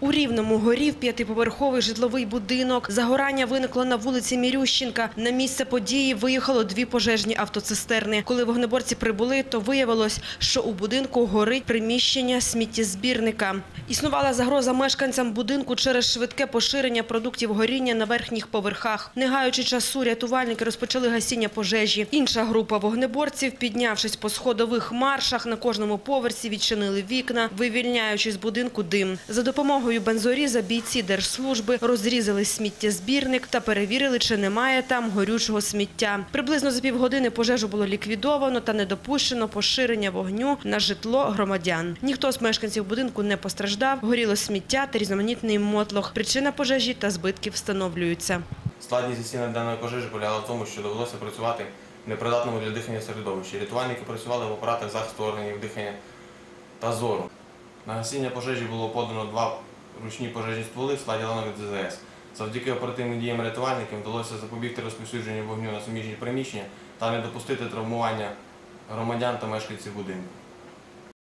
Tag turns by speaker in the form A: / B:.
A: У Рівному горів п'ятиповерховий житловий будинок. Загорання виникло на вулиці Мірющенка. На місце події виїхало дві пожежні автоцистерни. Коли вогнеборці прибули, то виявилось, що у будинку горить приміщення сміттєзбірника. Існувала загроза мешканцям будинку через швидке поширення продуктів горіння на верхніх поверхах. Не гаючи часу, рятувальники розпочали гасіння пожежі. Інша група вогнеборців, піднявшись по сходових маршах, на кожному поверсі відчинили вікна, вивільняючи з будинку дим. За допомогою бензоріза бійці держслужби розрізали сміттєзбірник та перевірили, чи немає там горючого сміття. Приблизно за півгодини пожежу було ліквідовано та не допущено поширення вогню на житло громадян. Ніхто з мешканців будинку не постраждав. Горіло сміття та різноманітний мотлох. Причина пожежі та збитків встановлюються.
B: Складність засіння даної пожежі полягала в тому, що довелося працювати в непридатному для дихання середовищі. Рятувальники працювали в апаратах захисту органів дихання та зору. На гасіння пожежі було подано два ручні пожежні стволи в складі ланових ДЗС. Завдяки оперативним діям рятувальників вдалося запобігти розповсюдженню вогню на суміжні приміщення та не допустити травмування громадян та мешканців будинку.